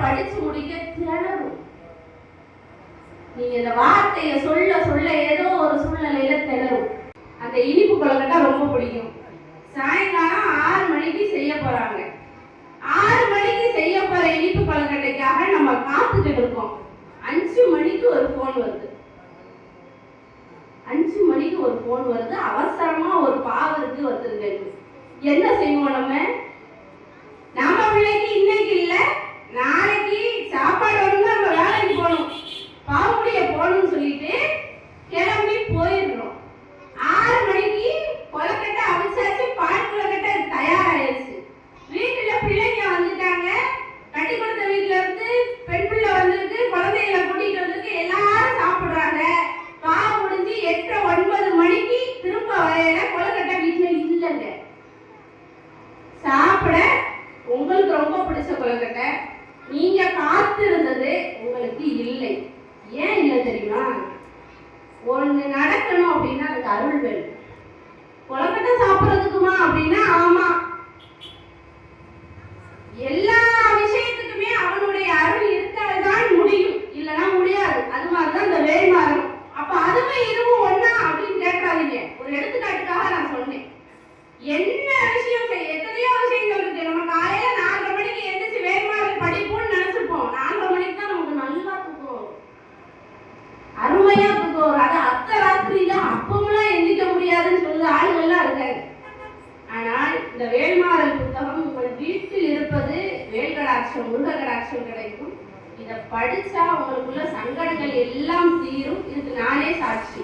படிச்சு முடிக்க திணறும். நீங்க இந்த வார்த்தையை சொல்ல சொல்ல ஏதோ ஒரு சூழ்நிலையில திணறும். அந்த இனிப்பு கொழுக்கட்டை ரொம்ப பிடிக்கும். சாயங்காலம் ஆறு மணிக்கு செய்ய போறாங்க. ஆறு மணிக்கு செய்ய போற இனிப்பு கொழுக்கட்டைக்காக நம்ம காத்துக்கிட்டு இருக்கோம். அஞ்சு மணிக்கு ஒரு ஃபோன் வருது. அஞ்சு மணிக்கு ஒரு ஃபோன் வருது. அவசரமா ஒரு பாவருக்கு வந்துருக்கு. என்ன செய்வோம் நம்ம? உங்களுக்கு ரொம்ப பிடிச்ச கொழுக்கட்டை நீங்க காத்திருந்தது உங்களுக்கு இல்லை. ஏன் இல்லை தெரியுமா? ஒண்ணு நடக்கணும் அப்படின்னா அதுக்கு அருள் வேணும். கொழுக்கட்டை சாப்பிட்றதுக்குமா ராத்திரியில அப்பமெல்லாம் முடியாதுன்னு சொல்லுற ஆளுகள்லாம் இருக்காங்க ஆனால் இந்த வேல்மாறல் புத்தகம் உங்கள் வீட்டில் இருப்பது வேல்கடாட்சம் முருககடாட்சம் கிடைக்கும். இதை படிச்சா உங்களுக்குள்ள சங்கடங்கள் எல்லாம் தீரும். இதுக்கு நானே சாட்சி.